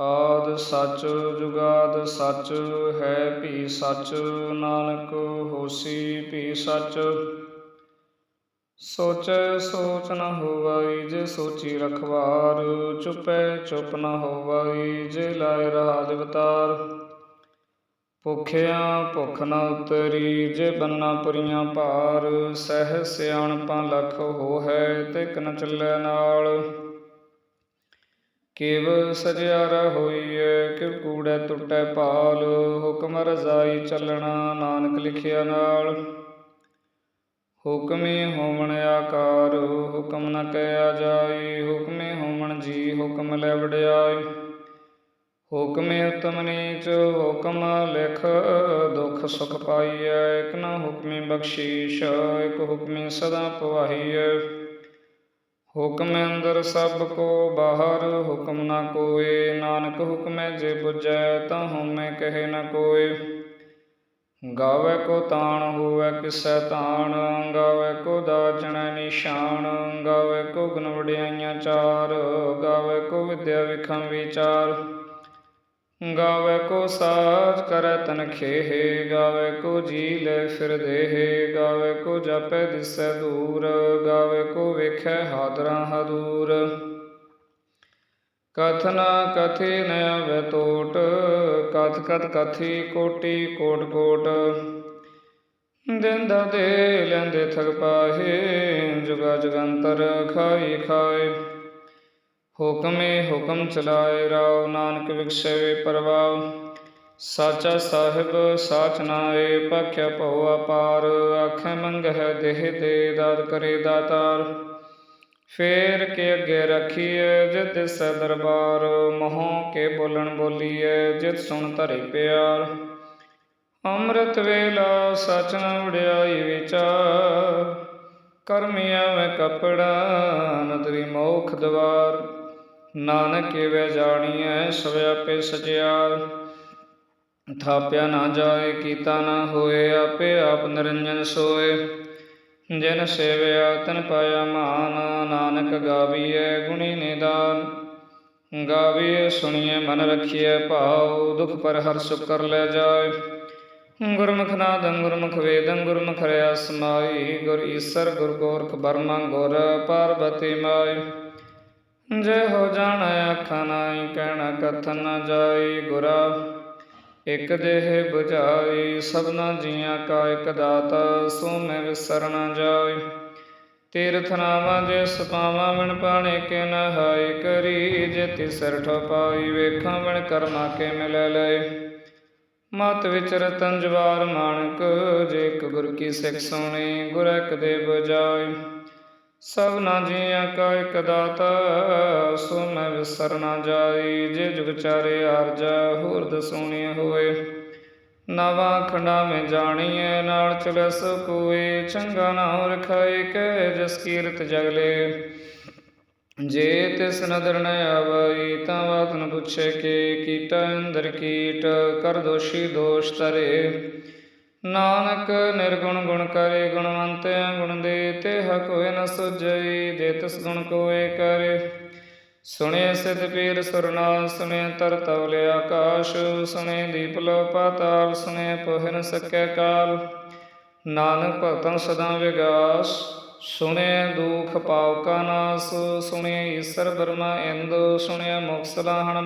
ਆਦ ਸੱਚ ਜੁਗਾਦ ਸੱਚ, ਹੈ ਭੀ ਸੱਚ, ਨਾਨਕ ਹੋਸੀ ਭੀ ਸੱਚ। ਸੋਚੈ ਸੋਚ ਨ ਹੋਵਈ, ਜੇ ਸੋਚੀ ਰਖਵਾਰ, ਚੁਪੈ ਚੁਪ ਨ ਹੋਵਈ, ਜੇ ਲਾਇ ਰਹਾ ਲਿਵਤਾਰ ਭੁਖਿਆ ਭੁਖ ਨ ਉਤਰੀ, ਜੇ ਬੰਨਾ ਪੁਰੀਆਂ ਭਾਰ, ਸਹਿ ਸਿਆਣਪਾਂ ਲਖ ਹੋਹੈ ਤੇ ਕਨ ਚੱਲੈ ਨਾਲ। ਕਿਵ ਸਜਿਆਰਾ ਹੋਈਐ ਕਿਵ ਕੂੜੈ ਟੁੱਟੈ ਭਾਲ, ਹੁਕਮ ਰਜ਼ਾਈ ਚੱਲਣਾ ਨਾਨਕ ਲਿਖਿਆ ਨਾਲ। ਹੁਕਮੇ ਹੋਵਣ ਆਕਾਰ, ਹੁਕਮ ਨ ਕਹਿਆ ਜਾਏ ਹੁਕਮੇ ਹੋਵਣ ਜੀ ਹੁਕਮ ਲੈ ਵਡਿਆਈ। ਹੁਕਮੇ ਉਤਮ ਨੀਚ, ਹੁਕਮ ਲਿਖ, ਦੁਖ ਸੁਖ ਪਾਈਐ, ਇਕ ਨ ਹੁਕਮੇ ਬਖਸ਼ੀਸ਼, ਇਕ ਹੁਕਮੇ ਸਦਾ ਪਵਾਹੀਐ। ਹੁਕਮ ਅੰਦਰ ਸਭ ਕੋ ਬਾਹਰ, ਹੁਕਮ ਨਾ ਕੋਏ। ਨਾਨਕ ਹੁਕਮੈ ਜੇ 부ਜੈ ਤਾਂ ਹਉਮੈ ਕਹੇ ਨਾ ਕੋਏ। ਗਾਵੇ ਕੋ ਤਾਣ, ਹੋਵੇ ਕਿਸੈ ਤਾਣ। ਗਾਵੇ ਕੋ ਦਾਚਣੈ ਨਿਸ਼ਾਨ। ਗਾਵੇ ਕੋ ਗੁਣ ਵਡਿਆਈਆਂ ਚਾਰ। ਗਾਵੇ ਕੋ ਵਿਦਿਆ ਵਿਖੰ ਵਿਚਾਰ ਗਾਵੇ ਕੋ ਸਾਜ ਕਰੈ ਤਨ ਖੇਹ, ਗਾਵੇ ਕੋ ਜੀ ਲੈ ਫਿਰ ਦੇਹ, ਗਾਵੇ ਕੋ ਜਪੈ ਦਿਸੈ ਦੂਰ, ਗਾਵੇ ਕੋ ਵੇਖੈ ਹਾਦਰਾ ਹਦੂਰ। ਕਥਨ ਕਥੀ ਨ ਆਵੈ ਟੋਟ ਕਥ ਕਥ ਕਥੀ ਕੋਟੀ ਕੋਟ ਕੋਟ। ਦਿੰਦਾ ਦੇ ਲੈਂਦੇ ਥਗ ਪਾਹੇ, ਜੁਗਾ ਜਗੰਤਰ ਖਾਈ ਖਾਏ। ਹੁਕਮੇ ਹੁਕਮ ਚਲਾਏ ਰਾਉ ਨਾਨਕ ਵਿਖਸਵੇ ਪਰਵਾਉ ਸਾਚਾ ਸਾਹਿਬ ਸਾਚ ਨਾਏ, ਪਖਿਆ ਭਉ ਅਪਾਰ। ਆਖੇ ਮੰਗਹਿ ਦੇਹ ਦੇ ਦਾਤ ਕਰੇ ਦਾਤਾਰ। ਫੇਰ ਕੇ ਅੱਗੇ ਰਖੀਐ ਜਿਤ ਸ ਦਰਬਾਰ। ਮੋਹ ਕੇ ਬੋਲਣ ਬੋਲੀਐ ਜਿਤ ਸੁਣ ਧਰੇ ਪਿਆਰ। ਅੰਮ੍ਰਿਤ ਵੇਲਾ ਸਚ ਨ ਵਡਿਆਈ ਵਿਚਾਰ। ਕਰਮੀ ਆਵੇ ਕਪੜਾ, ਨਦਰੀ ਮੋਖ ਦਵਾਰ। ਨਾਨਕ ਵੇ ਜਾਣੀਐ ਸਵੈ ਆਪੇ ਸਜਿਆਰ ਥਾਪਿਆ ਨਾ ਜਾਏ, ਕੀਤਾ ਨਾ ਹੋਏ, ਆਪੇ ਆਪ ਨਿਰੰਜਨ ਸੋਏ। ਜਿਨ ਸੇਵਿਆ, ਤਨ ਪਾਇਆ ਮਾਨ, ਨਾਨਕ ਗਾਵੀਐ, ਗੁਣੀ ਨਿਦਾਨ। ਗਾਵੀਐ, ਸੁਣੀਐ, ਮਨ ਰਖੀਐ, ਭਾਉ, ਦੁਖ ਪਰ ਹਰ ਸੁਖ ਕਰ ਲੈ ਜਾਏ। ਗੁਰਮੁਖ ਨਾਦੰ, ਗੁਰਮੁਖ ਵੇਦੰ, ਗੁਰਮੁਖ ਰਿਆ ਸਮਾਈ ਗੁਰ ਈਸਰ, ਗੁਰ ਗੋਰਖ ਬਰਮਾ ਗੁਰ ਪਾਰਬਤੀ ਮਾਈ। ਜੇ ਹੋ ਜਾਣ ਆਖਾ ਨਾਈ ਕਹਿਣਾ ਕਥਨ ਨਾ ਜਾਈ ਗੁਰਾ, ਇਕ ਦੇਹ 부ਝਾਈ ਸਭਨਾ ਜੀਆਂ ਕਾ ਇਕ ਦਾਤਾ, ਸੋ ਮੈਂ ਵਿਸਰ ਨ ਜਾਈ। ਤੀਰਥ ਨਾਵਾਂ ਜੇ ਸਪਾਵਾਂ ਵਿਣ ਪਾਣੇ ਕੇ ਨਹਾਈ ਕਰੀ, ਜੇ ਤਿਸਰ ਠਪਾਈ ਵੇਖਾਂ ਵਿਣ ਕਰਮਾ ਕੇ ਮਿਲੈ ਲਏ। ਮਤ ਵਿੱਚ ਰਤਨ ਜਵਾਰ ਮਾਨਕ ਜੇ ਇਕ ਗੁਰ ਕੀ ਸਿੱਖ ਸੁਣੀ, ਗੁਰ ਇਕ ਦੇ ਬਜਾਈ ਸਭਨਾ ਜੀਆਂ ਕਾ ਇਕ ਦਾਤਾ ਸੋ ਮੈਂ ਵਿਸਰ ਨਾ ਜਾਈ, ਜੇ ਜੁਗ ਚਾਰੇ ਆਰਜਾ ਹੋਰ ਦਸੂਣੀ ਹੋਏ। ਨਵਾਂ ਖੰਡਾ ਮੈਂ ਜਾਣੀਐ, ਨਾਲ ਚਲੇ ਸੋ ਕੋਏ, ਚੰਗਾ ਨਾਮ ਰਖਾਏ ਕੈ ਜਸ ਕੀਰਤ ਜਗਲੇ ਜੇ ਤਿਸ ਨਦਰ ਨ ਆਵਈ, ਤਾਂ ਬਾਤ ਨ ਪੁੱਛੇ ਕਿ ਕੀਟਾ ਅੰਦਰ ਕੀਟ, ਕਰ ਦੋਸ਼ੀ ਦੋਸ਼ ਤਰੇ ਨਾਨਕ ਨਿਰਗੁਣ ਗੁਣ ਕਰੇ ਗੁਣਵੰਤ ਗੁਣ ਦੇ ਤੇ ਹਕ ਹੋਏ ਨ ਸੁਜਈ ਦੇ ਤਿਸ ਗੁਣ ਕੋਏ ਕਰੇ। ਸੁਣੇ ਸਿਧ ਪੀਰ ਸੁਰਨਾ ਸੁਣੇ ਤਰ ਤਵਲੇ ਆਕਾਸ਼, ਸੁਣੇ ਦੀਪ ਲੋ ਪਾਤਾਲ ਸੁਣੇ ਪੋਹਿ ਨ ਸਕੈ ਕਾਲ। ਨਾਨਕ ਭਗਤੰ ਸਦਾ ਵਿਗਾਸ, ਸੁਣੇ ਦੁਖ ਪਾਉ ਕਾ ਨਾਸ, ਸੁਣੇ ਈਸਰ ਬਰਮਾ ਇੰਦ, ਸੁਣੇ ਮੁਕਤ ਲਾਹਣ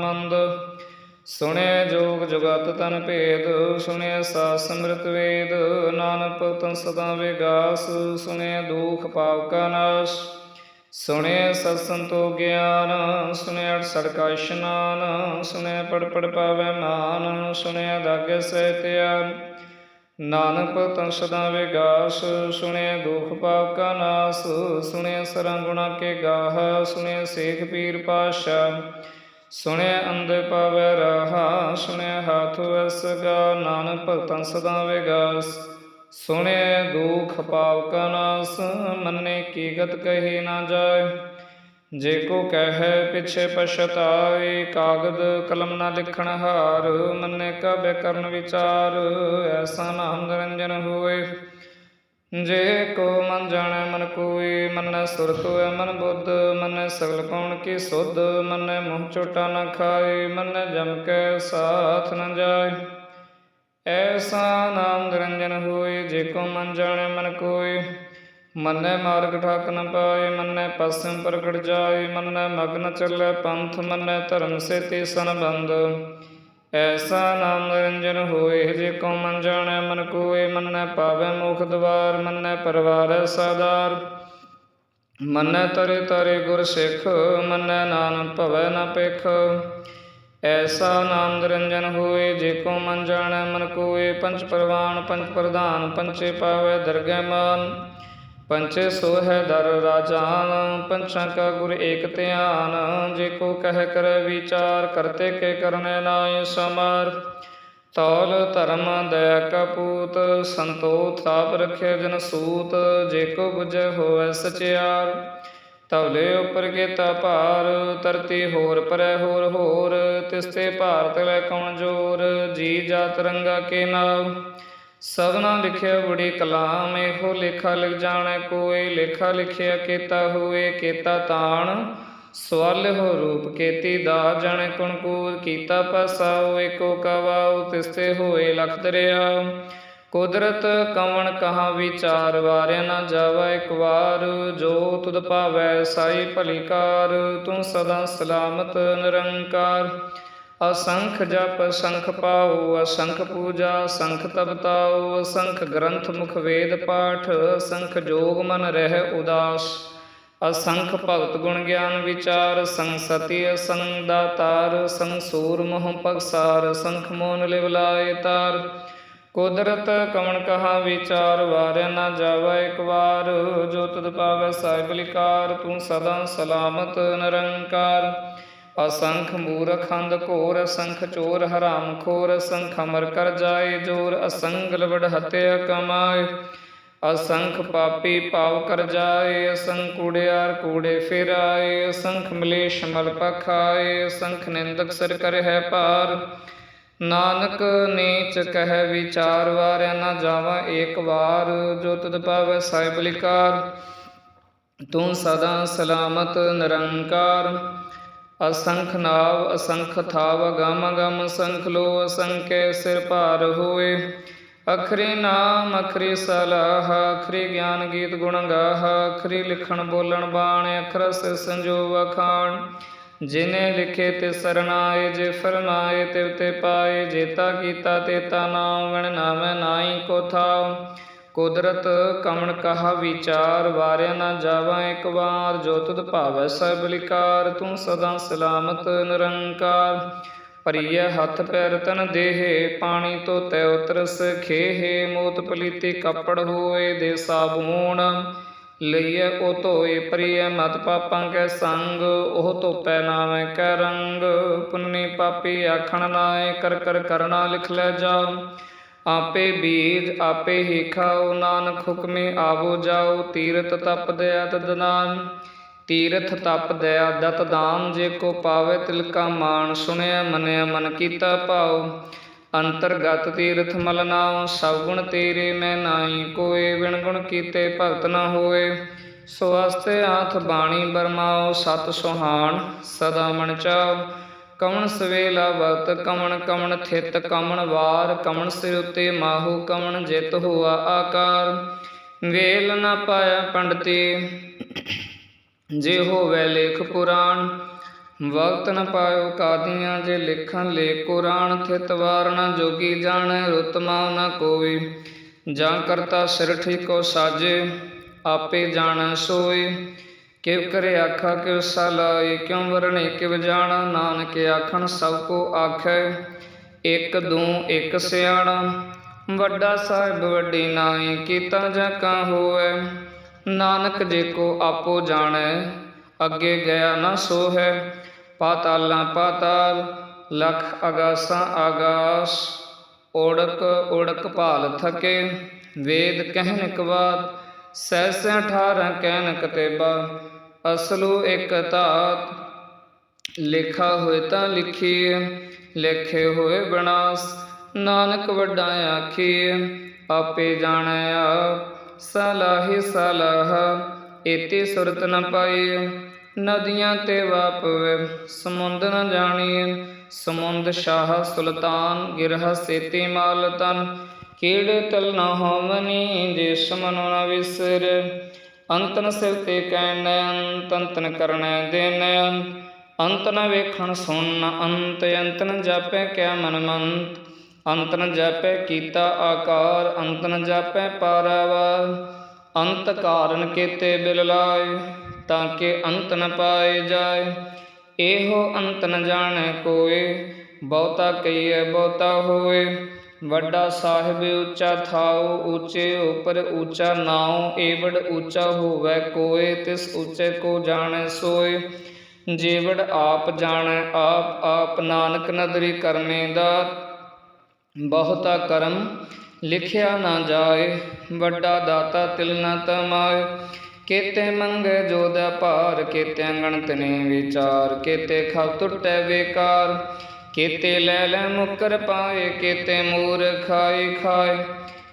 ਮੰਦ ਸੁਣੇ ਜੋਗ ਜੁਗਤ ਤਨ ਭੇਦ ਸੁਣੇ ਸਾ ਸਮ੍ਰਿਤ ਵੇਦ, ਨਾਨਕ ਭਗਤੰ ਸਦਾ ਵਿਗਾਸ ਸੁਣੇ ਦੁਖ ਪਾਉ ਕਾ ਨਾਸ। ਸੁਣੇ ਸਤ ਸੰਤੋ ਗਿਆਨ, ਸੁਣਿਆ ਅਠ ਸੜਕਾ ਇਸ਼ਨਾਨ ਸੁਣੇ ਪੜ ਪੜ ਪਾਵੈ ਮਾਨ ਸੁਣੇ ਦਾਗੇ ਸਹਿਤਿਆਨ ਨਾਨਕ ਭਗਤੰ ਸਦਾ ਵਿਗਾਸ ਸੁਣੇ ਦੁਖ ਪਾਪ ਕਾ ਨਾਸ ਸੁਣੇ ਸਰਾਂ ਕੇ ਗਾਹ ਸੁਣੇ ਸੇਖ ਪੀਰ ਪਾਸ਼ਾ ਸੁਣਿਆ ਅੰਦੇ ਪਾਵੈ ਰਹਾ ਸੁਣੇ ਹਾਥ ਵਸਗਾ ਨਾਨਕ ਭਗਤਾਂ ਸਦਾ ਵਿਗਾਸ। ਸੁਣਿਐ ਦੁਖ ਪਾਪ ਕਾ ਨਾਸ, ਮੰਨੇ ਕੀ ਗਤ ਕਹੀ ਨਾ ਜਾਏ। ਜੇ ਕੋ ਕਹੈ ਪਿਛੇ ਪਛਤਾਏ, ਕਾਗਦ ਕਲਮ ਨਾ ਲਿਖਣ ਹਾਰ, ਮੰਨੇ ਕਬੇ ਕਰਨ ਵਿਚਾਰ, ਐਸਾ ਨਾਮ ਨਿਰੰਜਨ ਹੋਏ। ਜੇ ਕੋ ਮਨ ਜਾਣੈ ਮਨ ਕੋਈ, ਮੰਨੈ ਸੁਰਤ ਹੋਇ ਮਨ ਬੁੱਧ, ਮੰਨੈ ਸਗਲ ਕੌਣ ਕੀ ਸੁਧ, ਮੰਨੈ ਮੂੰਹ ਚੋਟਾ ਨ ਖਾਏ, ਮੰਨੈ ਜਮ ਕੈ ਸਾਥ ਨ ਜਾਏ। ਐਸਾ ਨਾਮ ਨਿਰੰਜਨ ਹੋਏ, ਜੇ ਕੋ ਮਨ ਜਾਣੈ ਮਨ ਕੋਈ, ਮੰਨੈ ਮਾਰਗ ਠਾਕ ਨ ਪਾਏ, ਮੰਨੈ ਪਸਮ ਪ੍ਰਗਟ ਜਾਏ, ਮੰਨੈ ਮਗਨ ਚੱਲੈ ਪੰਥ, ਮੰਨੈ ਧਰਮ ਸੇ ਤੇ ਸੰਬੰਧ। ਐਸਾ ਨਾਮ ਨਿਰੰਜਨ ਹੋਏ ਜੇ ਕੋ ਮਨ ਜਾਣੈ, ਮਨ ਕੋਏ, ਮੰਨੈ ਪਾਵੈ ਮੁਖ ਦਵਾਰ, ਮੰਨੈ ਪਰਵਾਰੈ ਸਾਦਾਰ। ਮੰਨੈ ਤਰੇ ਤਰੇ ਗੁਰ ਸਿੱਖ, ਮੰਨੈ ਨਾਨਕ ਭਵੈ ਨ ਪਿਖ ਐਸਾ ਨਾਮ ਨਿਰੰਜਨ ਹੋਏ, ਜੇ ਕੋ ਮਨ ਜਾਣੈ, ਮਨ ਕੋਏ ਪੰਚ ਪਰਵਾਨ ਪੰਚ ਪ੍ਰਧਾਨ ਪੰਚੇ ਪਾਵੈ ਦਰਗਹਿ ਮਾਨ ਪੰਛੇ ਸੋ ਹੈ ਦਰ ਰਾਜਾਨ ਪੰਚਾਂ ਕਾ ਗੁਰ ਏਕ ਧਿਆਨ, ਜੇ ਕੋ ਕਹਿ ਕਰੈ ਵਿਚਾਰ, ਕਰਤੇ ਕੇ ਕਰਨੇ ਨਾਇ ਸਮਾਰ। ਤੌਲ ਧਰਮ ਦਇਆ ਕਪੂਤ ਸੰਤੋਖ ਥਾਪ ਰਖੇ ਜਨ ਸੂਤ, ਜੇ ਕੋ ਬੁਝੈ ਹੋਵੈ ਸਚਿਆਰ। ਤਵਲੇ ਉਪਰ ਕੀਤਾ ਭਾਰ ਤਰਤੀ ਹੋਰ ਪਰੈ ਹੋਰ ਹੋਰ ਤਿਸਤੇ ਭਾਰਤ ਲੈ ਕੌਣ ਜੋਰ, ਜੀ ਜਾ ਰੰਗਾ ਕੇ ਨਾਮ ਸਭਨਾ ਲਿਖਿਆ ਬੁੜੀ ਕਲਾਮ, ਇਹੋ ਲੇਖਾ ਲਿਖ ਜਾਣੈ ਕੋਏ ਲੇਖਾ ਲਿਖਿਆ ਕੀਤਾ ਹੋਏ ਕੀਤਾ ਤਾਣ। ਸਵਾਲ ਹੋ ਰੂਪ ਕੇਤੀ ਦਾ, ਜਣ ਕੁਣ ਕੂਰ ਕੀਤਾ ਪਸਾਉ ਏਕੋ ਕਵਾਉ ਤਿਸਤੇ ਹੋਏ ਲਖ ਦਰਿਆ ਕੁਦਰਤ ਕਵਣ ਕਹਾ ਵਿਚਾਰ, ਵਾਰਿਆ ਨਾ ਜਾਵਾ ਇੱਕ ਵਾਰ। ਜੋ ਤੁਧ ਭਾਵੈ ਸਾਈ ਭਲੀਕਾਰ ਤੂੰ ਸਦਾ ਸਲਾਮਤ ਨਿਰੰਕਾਰ। ਅਸੰਖ ਜਪ ਸੰਖ ਪਾਉ, ਅਸੰਖ ਪੂਜਾ ਸੰਖ ਤਪਤਾਉ, ਅਸੰਖ ਗ੍ਰੰਥ ਮੁਖ ਵੇਦ ਪਾਠ, ਅਸੰਖ ਜੋਗ ਮਨ ਰਹਿ ਉਦਾਸ। ਅਸੰਖ ਭਗਤ ਗੁਣ ਗਿਆਨ ਵਿਚਾਰ ਸੰਸਤੀ ਅਸੰਗ ਦਾਤਾਰ, ਸੰਗ ਮੋਹ ਪਗਸਾਰ, ਸੰਖ ਮੋਨ ਲਿਵਲਾਏ ਤਾਰ। ਕੁਦਰਤ ਕਵਣ ਕਹਾ ਵਿਚਾਰ, ਵਾਰਿਆ ਨਾ ਜਾਵਾ ਇੱਕ ਵਾਰ। ਜੋ ਤੁਧ ਪਾਵੈ ਸਾਹਿਬ ਲਿਕਾਰ, ਤੂੰ ਸਦਾ ਸਲਾਮਤ ਨਿਰੰਕਾਰ। ਅਸੰਖ ਮੂਰਖ ਅੰਧ ਘੋਰ, ਅਸੰਖ ਚੋਰ ਹਰਾਮ ਖੋਰ, ਅਸੰਖ ਅਮਰ ਕਰ ਜਾਏ ਜੋਰ, ਅਸੰਗ ਲਵੜ ਹਤਿਆ ਕਮਾਏ ਅਸੰਖ ਪਾਪੀ ਪਾਵ ਕਰ ਜਾਏ, ਅਸੰਖ ਕੂੜਿਆਰ ਕੂੜੇ ਫਿਰਾਏ, ਅਸੰਖ ਮਲੇਸ਼ ਮਲ ਪਖਾਏ, ਅਸੰਖ ਨਿੰਦਕ ਸਰ ਕਰ ਹੈ ਪਾਰ ਨਾਨਕ ਨੀਚ ਕਹਿ ਵਿਚਾਰ ਵਾਰਿਆ, ਨਾ ਜਾਵਾ ਏਕ ਵਾਰ, ਜੋ ਤੁਧ ਪਾਵੈ ਸਾਹਿਬ ਲਿਕਾਰ। ਤੂੰ ਸਦਾ ਸਲਾਮਤ, ਨਿਰੰਕਾਰ। ਅਸੰਖ ਨਾਵ, ਅਸੰਖ ਥਾਵ, ਗਮ ਗਮ ਸੰਖ ਲੋ ਅਸੰਖੇ ਸਿਰ ਭਾਰ ਹੋਏ। ਅਖਰੀ ਨਾਮ, ਅਖਰੀ ਸਲਾਹ, ਅਖਰੀ ਗਿਆਨ ਗੀਤ ਗੁਣ ਗਾਹ, ਅਖਰੀ ਲਿਖਣ ਬੋਲਣ ਬਾਣ ਅਖਰ ਸਿਰ ਸੰਜੋਵ ਅਖਾਣ। ਜਿਨੇ ਲਿਖੇ ਤੇ ਸਰਨਾਏ, ਜੇ ਫਰਮਾਏ ਤੇ ਉਤੇ ਪਾਏ, ਜੇਤਾ ਕੀਤਾ ਤੇਤਾ ਨਾਮ, ਵਣ ਨਾਮੈ ਨਾਹੀ ਕੋ ਥਾਉ ਕੁਦਰਤ ਕਮਣ ਕਹਾ ਵਿਚਾਰ, ਵਾਰਿਆ ਨਾ ਜਾਵਾ ਇੱਕ ਵਾਰ, ਜੋ ਤੁਧ ਭਾਵੈ ਸਭ ਲਿਕਾਰ, ਤੂੰ ਸਦਾ ਸਲਾਮਤ ਨਿਰੰਕਾਰ। ਪਰਿਯ ਹੱਥ ਪੈਰ ਤਨ ਦੇਹੇ, ਪਾਣੀ ਤੋ ਤੈ ਉਤਰਸ ਖੇਹ, ਮੋਤ ਪਲੀਤੀ ਕੱਪੜ ਹੋਏ ਦੇ ਸਾਬੂਣ ਲਈਐ ਉਹ ਧੋਏ ਪਰਿਯ ਮਤ ਪਾਪਾਂ ਕੈ ਸੰਗ, ਉਹ ਧੋਪੈ ਨਾਵੇਂ ਕੈ ਰੰਗ। ਪੁੰਨੀ ਪਾਪੀ ਆਖਣ ਨਾਏ, ਕਰ ਕਰ ਕਰਨਾ ਲਿਖ ਲੈ ਜਾਓ ਆਪੇ ਬੀਜ ਆਪੇ ਹੀ ਖਾਓ, ਨਾਨਕ ਹੁਕਮੇ ਆਵੋ ਜਾਓ, ਤੀਰਥ ਤਪ ਦਇਆ ਤਦਨਾਨ ਤੀਰਥ ਤਪ ਦਇਆ ਦਤ ਦਾਨ ਜੇ ਕੋ ਪਾਵੇ ਤਿਲ ਕਾ ਮਾਨ ਸੁਣਿਆ ਮੰਨਿਆ ਮਨ ਕੀਤਾ ਭਾਉ, ਅੰਤਰਗਤ ਤੀਰਥ ਮਲ ਨਾਉ, ਸਭ ਗੁਣ ਤੇਰੇ ਮੈਂ ਨਾਹੀ ਕੋਏ ਵਿਣ ਗੁਣ ਕੀਤੇ ਭਗਤ ਨਾ ਹੋਏ, ਸੋ ਅਸਤੇ ਆਥ ਬਾਣੀ ਬਰਮਾਓ ਸਤ ਸੁਹਾਣ, ਸਦਾ ਮਨ ਚਾਓ ਕਮਣ ਸਵੇਲਾ ਵਕਤ, ਕਮਣ ਕਮਣ ਥਿਤ, ਕਮਣ ਵਾਰ, ਕਮਣ ਸਿਰ ਉਤੇ ਮਾਹੂ, ਕਮਣ ਜਿਤ ਹੋਆ ਆਕਾਰ। ਵੇਲ ਨ ਪਾਇਆ ਪੰਡਤੀ, ਜੇ ਹੋਵੇ ਲੇਖ ਪੁਰਾਣ। ਵਕਤ ਨ ਪਾਇਓ ਕਾਦੀਆਂ, ਜੇ ਲਿਖਣ ਲੇ ਕੁਰਾਨ। ਥਿਤ ਵਾਰਣਾ ਜੋਗੀ ਜਾਣੈ ਰੁਤਮਾ ਨ ਕੋਈ ਜਾਂ ਕਰਤਾ ਸਿਰ ਠੀਕੋ ਸਾਜੇ, ਆਪੇ ਜਾਣੈ ਸੋਈ ਕਿਵ ਕਰੇ ਆਖਾ, ਕਿਵ ਸਲਾਈ ਕਿਉ ਵਰਣੇ, ਕਿਵ ਜਾਣਾ, ਨਾਨਕ ਆਖਣ, ਸਭ ਕੋ ਆਖੈ, ਇਕ ਦੂ, ਇਕ ਸਿਆਣਾ। ਵੱਡਾ ਸਾਹਿਬ, ਵੱਡੀ ਨਾਈ, ਕੀਤਾ ਜਾਂ ਕਾ ਹੋਵੇ, ਨਾਨਕ ਜੇ ਕੋ ਆਪੋ ਜਾਣੈ, ਅੱਗੇ ਗਿਆ ਨਾ ਸੋ ਹੈ ਪਾਤਾਲਾਂ ਪਾਤਾਲ, ਲਖ ਅਗਾਸਾਂ ਆਗਾਸ ਓੜਕ ਓੜਕ ਭਾਲ ਥਕੇ। ਵੇਦ ਕਹਿਨ ਕਵਾਤ ਸੈਸ ਅਠਾਰਾਂ ਕਹਿਨ ਕਤੇਬਾ ਅਸਲੂ ਇੱਕ ਧਾਤ, ਲਿਖਾ ਹੋਏ ਤਾਂ ਲਿਖੀਏ ਲਿਖੇ ਹੋਏ ਬਨਾਸ, ਨਾਨਕ ਵੱਡਾ ਆਖੀਏ ਆਪੇ ਜਾਣੈ ਸਲਾਹੀ ਸਲਾਹ ਏਤੀ ਸੁਰਤ ਨ ਪਾਈ, ਨਦੀਆਂ ਤੇ ਵਾਪਵੇ ਸਮੁੰਦ ਨ ਜਾਣੀ, ਸਮੁੰਦ ਸ਼ਾਹ ਸੁਲਤਾਨ, ਗਿਰਹ ਸੇਤੀ ਮਾਲ ਤਨ ਕੀੜੇ ਤਲ ਨ ਹੋਵਨੀ ਜੇ ਸਮਨੁ ਨ ਵਿਸਰ ਅੰਤਨ ਸਿਰ ਤੇ ਕਹਿਣੈ ਅੰਤ ਅੰਤਨ ਕਰਣੈ ਦੇਨੈ ਅੰਤ ਨ ਵੇਖਣ ਸੁਣ ਅੰਤ ਅੰਤ ਜਾਪੈ ਕਿਆ ਮਨ ਮੰਤ। ਅੰਤ ਜਾਪੈ ਕੀਤਾ ਆਕਾਰ, ਅੰਤਨ ਜਾਪੈ ਪਾਰਾਵਾਰ। ਅੰਤ ਕਾਰਨ ਕੀਤੇ ਬਿਲ ਲਾਏ, ਤਾਂ ਕਿ ਅੰਤ ਨ ਪਾਏ ਜਾਏ। ਇਹੋ ਅੰਤ ਨ ਜਾਣੈ ਕੋਏ, ਬਹੁਤਾ ਕਹੀਏ ਬਹੁਤਾ ਹੋਏ। ਵੱਡਾ ਸਾਹਿਬ, ਉੱਚਾ ਥਾਉ, ਉੱਚੇ ਉਪਰ ਉੱਚਾ ਨਾਉ, ਏਵੜ ਉੱਚਾ ਹੋਵੇ ਕੋਏ, ਤਿਸ ਉੱਚੇ ਕੋ ਜਾਣੈ ਸੋਏ। ਜੀਵੜ ਆਪ ਜਾਣੈ, ਆਪ ਆਪ ਨਾਨਕ ਨਦਰੀ ਕਰਮੇ ਦਾ ਬਹੁਤਾ ਕਰਮ ਲਿਖਿਆ ਨਾ ਜਾਏ। ਵੱਡਾ ਦਾਤਾ ਤਿਲ ਨਾ ਤਮਾਏ, ਕੇਤੇ ਮੰਗੇ ਜੋਦਾ ਭਾਰ, ਕੇਤੇ ਗਣਤ ਨੇ ਵਿਚਾਰ, ਕੇਤੇ ਖਬ ਟੁੱਟੈ ਵੇਕਾਰ। ਕੇਤੇ ਲੈ ਲੈ ਮੁਕਰ ਪਾਏ, ਕੇਤੇ ਮੂਰ ਖਾਏ ਖਾਏ।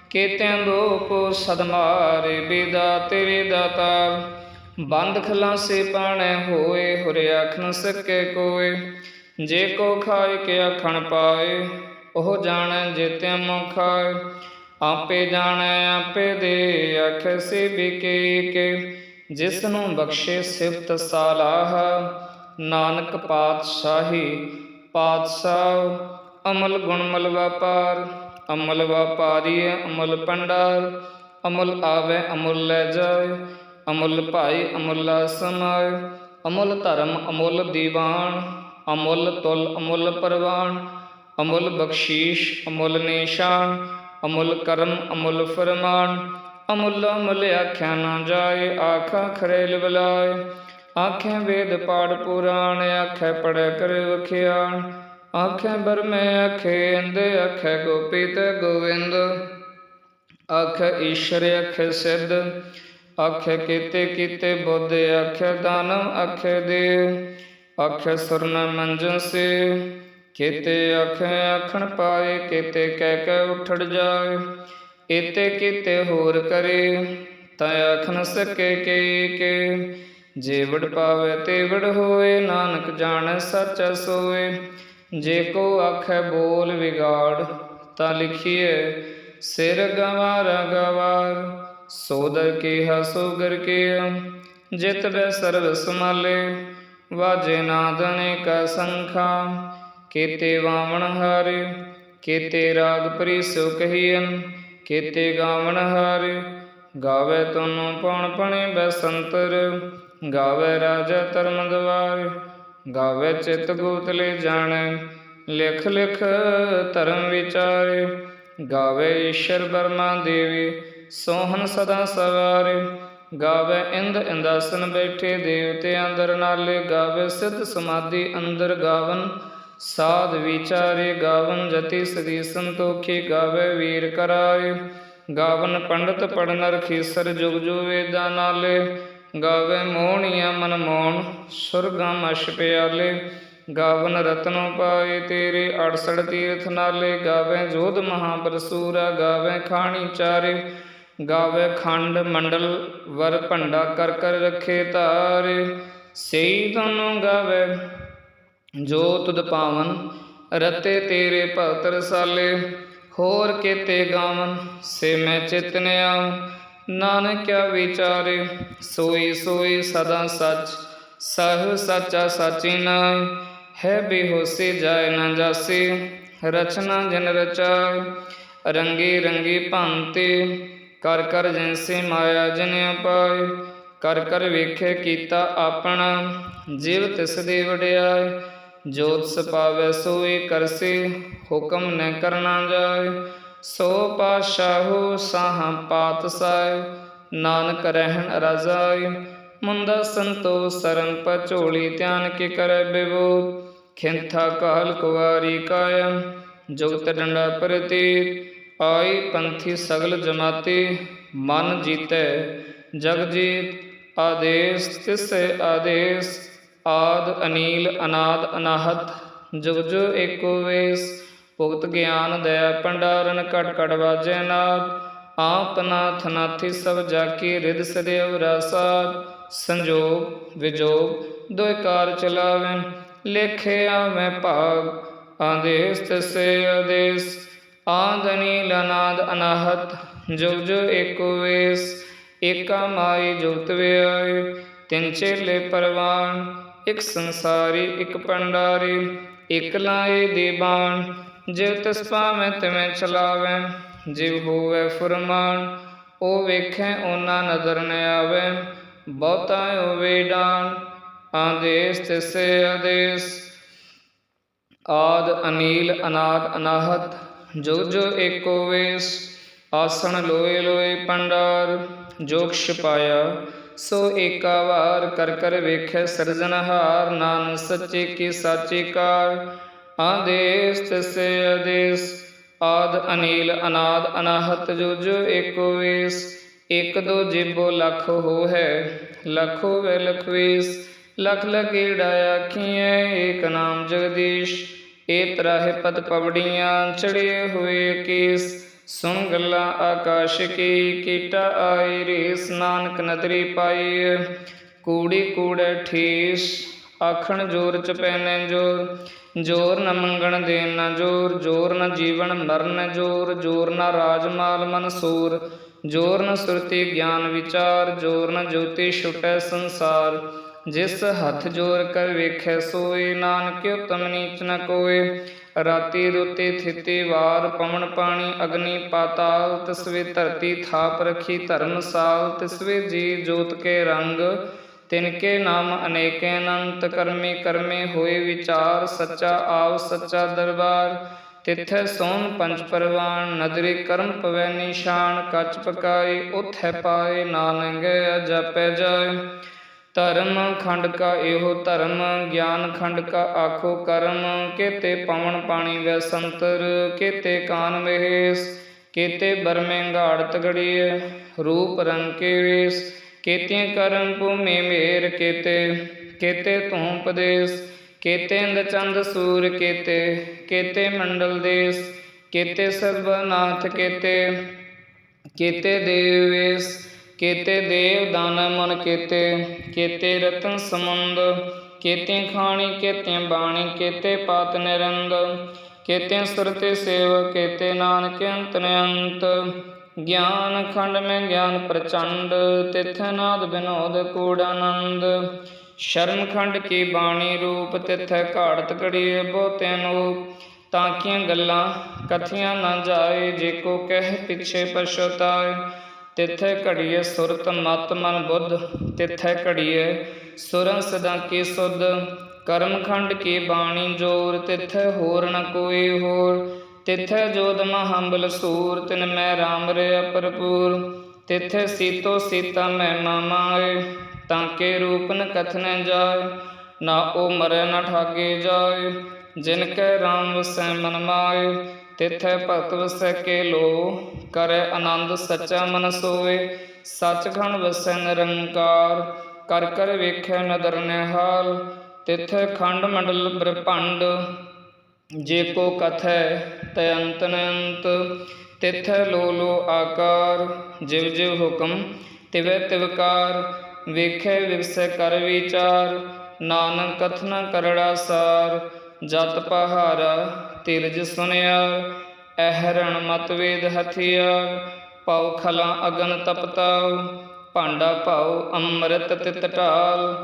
ਕੇਤਿਆਂ ਦੋ ਸਦਮਾਰੇ ਬਿਦਾ ਤੇਰੇ ਦਾਤਾਰ ਬੰਦ ਖਲਾਸੇ ਪਾਣੇ ਹੋਏ, ਹੁਰੇ ਆਖ ਨ ਸਕੇ ਕੋਏ। ਜੇ ਕੋ ਖਾਏ, ਕੇ ਆਖਣ ਪਾਏ, ਉਹ ਜਾਣੈ ਜੇਤਿ ਮੁਖਾਏ ਆਪੇ ਜਾਣੈ, ਆਪੇ ਦੇ, ਆਖੇ ਸੇ ਬਿਕੇ ਕੇ। ਜਿਸ ਨੂੰ ਬਖਸ਼ੇ ਸਿਫਤ ਸਾਲਾਹ, ਨਾਨਕ ਪਾਤਸ਼ਾਹੀ ਪਾਤਸ਼ਾਹ, ਅਮਲ ਗੁਣਮਲ ਵਪਾਰ, ਅਮਲ ਵਪਾਰੀ ਅਮਲ ਪੰਡਾਰ ਅਮਲ ਆਵੇ ਅਮੁੱਲ ਲੈ ਜਾਏ, ਅਮੁੱਲ ਭਾਈ ਅਮੁੱਲਾ ਸਮਾਏ, ਅਮੁੱਲ ਧਰਮ ਅਮੁੱਲ ਦੀਵਾਨ, ਅਮੁੱਲ ਤੁਲ ਅਮੁੱਲ ਪਰਵਾਨ, ਅਮੁੱਲ ਬਖਸ਼ੀਸ਼ ਅਮੁੱਲ ਨਿਸ਼ਾਨ, ਅਮੁੱਲ ਕਰਮ ਅਮੁੱਲ ਫਰਮਾਨ, ਅਮੁੱਲ ਅਮੁੱਲ ਆਖਿਆ ਨਾ ਜਾਏ, ਆਖਾਂ ਖਰੇਲ ਬਲਾਏ ਆਖੇ ਵੇਦ ਪਾੜ ਪੁਰਾਣ ਆਖੇ ਪੜੈ ਕਰ ਵਖਿਆਣ। ਆਖੇ ਬਰਮੇ ਆਖੇ ਅੰਧ ਆਖੇ ਗੋਪੀ ਤੇ ਗੋਵਿੰਦ। ਆਖੇ ਈਸ਼ਰ ਆਖੇ ਸਿੱਧ। ਆਖੇ ਕੀਤੇ ਕੀਤੇ ਬੁੱਧ ਆਖੇ ਦਾਨਵ ਆਖੇ ਦੇਵ ਆਖੇ ਸੁਰਨ ਮੰਜਨ ਸੇ। ਕੀਤੇ ਆਖੇ ਆਖਣ ਪਾਏ, ਕੀਤੇ ਕਹਿ ਕੇ ਉਠੜ ਜਾਏ। ਏਤੇ ਕੀਤੇ ਹੋਰ ਕਰੇ, ਤਾਂ ਆਖਣ ਸਕੇ ਕੇ ਕੇ। ਜੇ ਵਡ ਪਾਵੇ ਤੇ ਵਡ ਹੋਏ, ਨਾਨਕ ਜਾਣੈ ਸੱਚ ਸੋਏ ਜੇ ਕੋ ਆਖੈ ਬੋਲ ਵਿਗਾੜ, ਤਾਂ ਲਿਖੀਏ ਸਿਰ ਗਵਾਰ ਗਵਾਰ। ਸੋਦਰ ਕੇ ਹਸੋਗਰ ਕੇ ਜਿਤ ਬੈ ਸਰਬ ਸਮਾਲੇ ਵਾਜੇ ਨਾਦਨੇ ਕਾ ਸੰਖਾ, ਕੀਤੇ ਵਾਵਣ ਹਾਰੇ। ਕੀਤੇ ਰਾਗ ਪ੍ਰੀ ਪ੍ਰੀਸੋ ਕਹੀਨ ਕੀਤੇ ਗਾਵਣ ਹਾਰੇ। ਗਾਵੇ ਤਨੂੰ ਪਉਣ ਪਣੇ ਬਸੰਤਰ। ਗਾਵੇ ਰਾਜਾ ਧਰਮ ਦਵਾਰ ਗਾਵੇ ਚਿਤ ਗੋਤਲੇ ਜਾਣੈ, ਲਿਖ ਲਿਖ ਧਰਮ ਵਿਚਾਰੇ। ਗਾਵੇ ਈਸ਼ਰ ਬਰਮਾ ਦੇਵੀ, ਸੋਹਣ ਸਦਾ ਸਵਾਰੇ। ਗਾਵੇ ਇੰਦ ਇੰਦਾਸਨ ਬੈਠੇ ਦੇਵਤੇ ਅੰਦਰ ਨਾਲੇ। ਗਾਵੇ ਸਿੱਧ ਸਮਾਧੀ ਅੰਦਰ ਗਾਵਨ, ਸਾਧ ਵਿਚਾਰੇ। ਗਾਵਨ ਜਤੀ ਸਦੀ ਸੰਤੋਖੀ, ਗਾਵੇ ਵੀਰ ਕਰਾਏ। ਗਾਵਨ ਪੰਡਤ ਪੜਨ ਰਖੀਸਰ ਜੁਗ ਜੁਗ ਵੇਦਾਂ ਨਾਲੇ। ਗਾਵੇ ਮੋਹਣੀਆਂ ਮਨ ਮੋਹਣ, ਸੁਰਗਾਂ ਮਛ ਪਿਆਲੇ। ਗਾਵਨ ਰਤਨੋ ਪਾਏ ਤੇਰੇ 68 ਤੀਰਥ ਨਾਲੇ। ਗਾਵੇ ਜੋਧ ਮਹਾਪਰਸੂਰਾ, ਗਾਵੇ ਖਾਣੀ ਚਾਰੇ। ਗਾਵੇ ਖੰਡ ਮੰਡਲ ਵਰ ਭੰਡਾ ਕਰ ਕਰ ਰਖੇ ਧਾਰੇ ਸਈ ਤਨੂੰ ਗਾਵੇ ਜੋ ਤੁਧ ਪਾਵਨ, ਰਤੇ ਤੇਰੇ ਭਗਤ ਰਸਾਲੇ। ਹੋਰ ਕੀਤੇ ਗਾਵਨ, ਸੇ ਮੈਂ ਚਿਤਨਿਆ ਨਾਨਕਿਆ ਵਿਚਾਰੇ, ਸੋਈ ਸੋਈ ਸਦਾ ਸੱਚ, ਸਹ ਸੱਚਾ ਸਾਚੀ ਨਾਇ ਹੈ ਬੇਹੋਸੇ ਜਾਏ ਨਾ ਜਾਸੇ, ਰਚਨਾ ਜਨ ਰਚਾਇ ਰੰਗੀ ਰੰਗੀ ਭਾਂਤੇ, ਕਰ ਕਰ ਜੈਸੇ ਮਾਇਆ ਜਨ ਪਾਏ ਕਰ ਕਰ ਵੇਖੇ ਕੀਤਾ ਆਪਣਾ, ਜਿਵ ਤਿਸ ਦੇ ਵਡਿਆਏ ਜੋਤ ਸਪਾਵੈ ਸੋਈ ਕਰਸੀ, ਹੁਕਮ ਨ ਕਰਨਾ ਜਾਏ ਸੋ ਪਾਸ਼ਾਹੋ ਪਾਤ ਪਾਤਸਾਇ ਨਾਨਕ ਰਹਿਣ ਰਜ਼ਾਈ ਮੁੰਦਾ ਸੰਤੋ ਸਰਮ ਪਚੋਲੀ ਧਿਆਨ ਕੇ ਕਰੈ ਬਿਬੋ ਖਿੰਥਾ ਕਾਲ ਕੁਵਾਰੀ ਕਾਇਮ ਜੁਗਤ ਡੰਡਾ ਪ੍ਰਤੀਤ। ਆਈ ਪੰਥੀ ਸਗਲ ਜਮਾਤੀ, ਮਨ ਜੀਤੈ ਜਗ ਜੀਤ। ਆਦੇਸ ਤਿਸੈ ਆਦੇਸ, ਆਦ ਅਨੀਲ ਅਨਾਦ ਅਨਾਹਤ, ਜੁਗ ਜੁ ਏਕੋ ਵੇਸ। ਭੁਗਤ ਗਿਆਨ ਦਇਆ ਭੰਡਾਰਨ ਘਟ ਘਟ ਵਾਜੈ ਨਾਦ। ਆਪ ਨਾਥ ਨਾਥੀ ਸਭ ਜਾਕੀ ਰਿਦ ਸਦੇਵ ਰਸਾਦ। ਸੰਜੋਗ ਵਿਜੋਗ ਦੋਇ ਕਾਰ ਚਲਾਵੈ, ਲੇਖੇ ਆਵੈ ਭਾਗ। ਆਦੇਸ ਤਿਸੈ ਆਦੇਸ, ਆਦ ਅਨੀਲ ਅਨਾਹਤ। ਜੁਗ ਜੁ ਏਕੋ ਵੇਸ, ਏਕਾ ਮਾਈ ਜੋਤ ਵਿਆਏ। ਤਿੰਨ ਚੇਲੇ ਪਰਵਾਨ, ਇਕ ਸੰਸਾਰੀ, ਇਕ ਪੰਡਾਰੀ ਇਕ ਲਾਏ ਦੀਵਾਨ ਜਿਵ ਤਿਸ ਭਾਵੇਂ ਤਿਵੇਂ ਚਲਾਵੈ ਜਿਵ ਹੋਵੇ ਫੁਰਮਾਨ, ਉਹ ਵੇਖੈ ਓਨਾ ਨਜ਼ਰ ਨ ਆਵੇ, ਬਹੁਤਾ ਹੋਵੇ ਡਾਨ, ਆਦੇਸ ਤਿਸੈ ਆਦੇਸ। ਆਦ ਅਨੀਲ ਅਨਾਦ ਅਨਾਹਤ, ਜੋ ਜੁ ਏਕੋ ਵੇਸ, ਆਸਣ ਲੋਏ ਲੋਏ ਪੰਡਾਰ ਜੋਗ ਛਪਾਇਆ ਸੋ ਏਕਾ ਵਾਰ ਕਰ ਕਰ ਵੇਖੈ ਸਿਰਜਨਹਾਰ ਨਾਨਕ ਸੱਚੇ ਕੀ ਸਾਚੀ ਕਾਰ। ਆਦੇਸ ਤਿਸੈ ਆਦੇਸ, ਆਦ ਅਨੀਲ ਅਨਾਦ ਅਨਾਹਤ ਜੋ ਏਕੋ ਵੇਸ ਇਕ ਦੋ ਜਿਬੋ ਲੱਖ ਹੋ ਹੈ ਲੱਖ ਹੋਵੇ ਲਖ ਲਖ ਲਕੀੜਾ ਆਖੀਐ, ਏਕ ਨਾਮ ਜਗਦੀਸ਼ ਏ ਤਰਾਹਿ ਪਦ ਪਵੜੀਆਂ ਚੜੇ ਹੋਏ ਕੇਸ, ਸੁਣ ਗੱਲਾਂ ਆਕਾਸ਼ ਕੀ, ਕੀਟਾ ਆਈ ਰੀਸ, ਨਾਨਕ ਨਦਰੀ ਪਾਈ ਕੂੜੀ ਕੂੜੇ ਠੀਸ, ਆਖਣ ਜੋਰ ਚ ਪੈਨੇ ਜੋਰ ਜੋਰ ਨ ਮੰਗਣ ਦੇਨ ਨ ਜੋਰ ਜੋਰ ਨ ਜੀਵਨ ਮਰਨ ਜੋਰ ਜੋਰ ਨ ਰਾਜ ਮਾਲ ਮਨਸੂਰ ਜੋਰ ਨ ਸੁਰਤੀ ਗਿਆਨ ਵਿਚਾਰ, ਜੋਰ ਨ ਜੋਤੀ ਛੁਟੈ ਸੰਸਾਰ। ਜਿਸ ਹੱਥ ਜੋਰ ਕਰ ਵੇਖੈ ਸੋਏ, ਨਾਨਕ ਉਤਮ ਨੀਚ ਨ ਕੋਏ। ਰਾਤੀ ਰੋਤੇ ਥਿਤੇ ਵਾਰ, ਪਵਨ ਪਾਣੀ ਅਗਨੀ ਪਾਤਾਲ, ਤਸਵੇ ਧਰਤੀ ਥਾਪ ਰਖੀ ਧਰਮਸਾਲ ਤਸਵੇ ਜੀ ਜੋਤ ਕੇ ਰੰਗ। ਤਿਨਕੇ ਨਾਮ ਅਨੇਕੇ ਅਨੰਤ, ਕਰਮੇ ਕਰਮੇ ਹੋਏ ਵਿਚਾਰ, ਸੱਚਾ ਆਵ ਸੱਚਾ ਦਰਬਾਰ। ਤਿਥੈ ਸੋਨ ਪੰਜ ਪਰਵਾਨ, ਨਦਰੀ ਕਰਮ ਪਵੈ ਨਿਸ਼ਾਨ। ਕੱਚ ਪਕਾਏ ਉਥੈ ਪਾਏ ਨਾਨਕ ਜਪੈ ਜਾਏ। ਧਰਮ ਖੰਡ ਕਾ ਇਹੋ ਧਰਮ, ਗਿਆਨ ਖੰਡ ਕਾ ਆਖੋ ਕਰਮ। ਕੇਤੇ ਪਵਨ ਪਾਣੀ ਵੈ ਸੰਤਰ, ਕੇਤੇ ਕਾਨ ਮਹੇਸ ਕੇਤੇ ਬਰਮੇ ਘਾੜ ਤਗੜੀਏ ਰੂਪ ਰੰਗ ਕੇ ਵੇਸ। ਕੇਤੇ ਕਰਮ ਭੂਮੀ ਮੇਰ ਕੇਤੇ ਕੇਤੇ ਤੂੰ ਉਪਦੇਸ ਕੇਤੇ ਇੰਦ ਚੰਦ ਸੂਰ ਕੇਤੇ ਕੇਤੇ ਮੰਡਲ ਦੇਸ, ਕੇਤੇ ਸਰਬਨਾਥ ਕੇਤੇ ਕੇਤੇ ਦੇਵ ਵੇਸ ਦੇਵ ਦਾਨ ਮਨ ਕੇਤੇ ਕੇਤੇ ਰਤਨ ਸਮੁੰਦ ਕੀਤੇ ਖਾਣੀ ਕੇਤੇ ਬਾਣੀ, ਕੇਤੇ ਪਾਤ ਨਿਰੰਦ ਕੇਤੇ ਸੁਰਤੇ ਸੇਵ ਕੇਤੇ ਨਾਨਕ ਅੰਤ ਅੰਤ ਗਿਆਨ ਖੰਡ ਮੈਂ ਗਿਆਨ ਪ੍ਰਚੰਡ, ਤਿਥ ਨਾਦ ਬਿਨੋਦ ਕੂੜ ਆਨੰਦ। ਸ਼ਰਮ ਖੰਡ ਕੀ ਬਾਣੀ ਰੂਪ, ਤਿਥ ਘਾੜਤ ਘੜੀਏ ਬਹੁਤੇ ਨੂੰ। ਤਾਂ ਕੀਆਂ ਗੱਲਾਂ ਕਥੀਆਂ ਨਾ ਜਾਏ, ਜੇ ਕੋ ਕਹਿ ਪਿਛੇ ਪਛਤਾਏ ਤਿਥੈ ਘੜੀਏ ਸੁਰਤ ਮਤ ਮਨ ਬੁੱਧ, ਤਿਥੈ ਘੜੀਏ ਸੁਰਨ ਸਦਾ ਕੀ ਸੁਧ। ਕਰਮ ਖੰਡ ਕੀ ਬਾਣੀ ਜੋਰ, ਤਿਥੈ ਹੋਰ ਨ ਕੋਈ ਹੋਰ। ਤਿਥੈ ਜੋਦ ਮਹੰਬਲ ਸੂਰ, ਤਿਨ ਮੈਂ ਰਾਮ ਰਿਆ ਭਰਪੂਰ ਤਿਥੈ ਸੀਤੋ ਸੀਤਾ ਮੈਂ ਮਾਮਾਏ, ਤਾਂ ਕੇ ਰੂਪ ਨ ਕਥਨ ਜਾਏ, ਨਾ ਉਹ ਮਰੈ ਨਾ ਠਾਗੇ ਜਾਏ। ਜਿਨ ਕੈ ਰਾਮ ਵਸੈ ਮਨ ਮਾਏ, ਤਿਥੈ ਭਗਤ ਵਸੈ ਕੇ ਲੋ। ਕਰੈ ਆਨੰਦ ਸੱਚਾ ਮਨ ਸੋਏ, ਸੱਚਖੰਡ ਵਸੈ ਨਿਰੰਕਾਰ। ਕਰ ਕਰ ਵੇਖੈ ਨਦਰ ਨਿਹਾਲ, ਤਿਥੈ ਖੰਡ ਮੰਡਲ ਬ੍ਰਹਮੰਡ ਜੇ ਕੋ ਕਥੈ ਤੈ ਅੰਤ ਤਿਥੈ ਲੋ ਲੋ ਆਕਾਰ, ਜਿਵ ਜਿਵ ਹੁਕਮ, ਤਿਵੈ ਤਿਵਕਾਰ ਵੇਖੈ ਵਿਗਸੈ ਕਰ ਵਿਚਾਰ, ਨਾਨਕ ਕਥਨਾ ਕਰੜਾ ਸਾਰ ਜਤ ਪਹਾਰਾ ਤਿਰਜ ਸੁਨਿਆ ਅਹਰਣ ਮਤ ਵੇਦ ਹਥਿਆਰ, ਪਉ ਖਲਾ ਅਗਨ ਤਪਤਾਉ, ਭਾਂਡਾ ਭਾਉ ਅੰਮ੍ਰਿਤ ਤਿਤ ਢਾਲ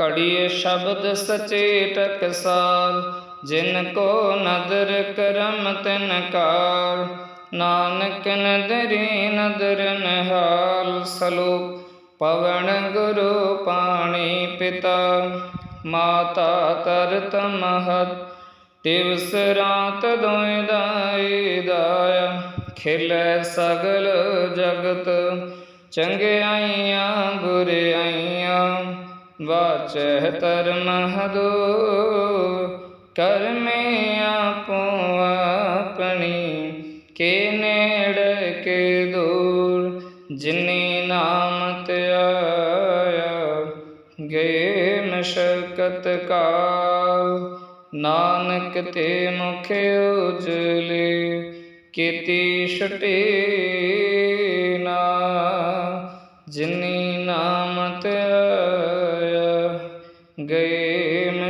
ਘੜੀਏ ਸ਼ਬਦ ਸਚੇਟ ਕਸਾਲ ਜਿਨ ਕੋ ਨਦਰ ਕਰਮ ਤਿਨ ਕਾਲ, ਨਾਨਕ ਨਦਰੀ ਨਦਰ ਨਹਾਲ, ਸਲੋਕ ਪਵਨ ਗੁਰੂ ਪਾਣੀ ਪਿਤਾ, ਮਾਤਾ ਤਰਤ ਮਹਤ ਦਿਵਸ ਰਾਤ ਦੋਇ ਦਾਈ ਦਾਇਆ, ਖਿਲੈ ਸਗਲ ਜਗਤ ਚੰਗਿਆਈਆਂ ਬੁਰਿਆਈਆਂ ਵਾਚੈ ਧਰਮ ਹਦੋ ਕਰਮੇ ਆਪੋ ਆਪਣੀ ਕੇ ਨੇੜ ਦੂਰ, ਜਿਨੀ ਨਾਮ ਧਿਆਇਆ ਗਏ ਮਸ਼ਕਤ ਕਾ ਨਾਨਕ ਤੇ ਮੁਖ ਉਜਲੇ, ਕੀਤੀ ਛੁਟੇ ਨਾ, ਜਿਨੀ ਨਾਮ ਧਿਆਇਆ ਗਏ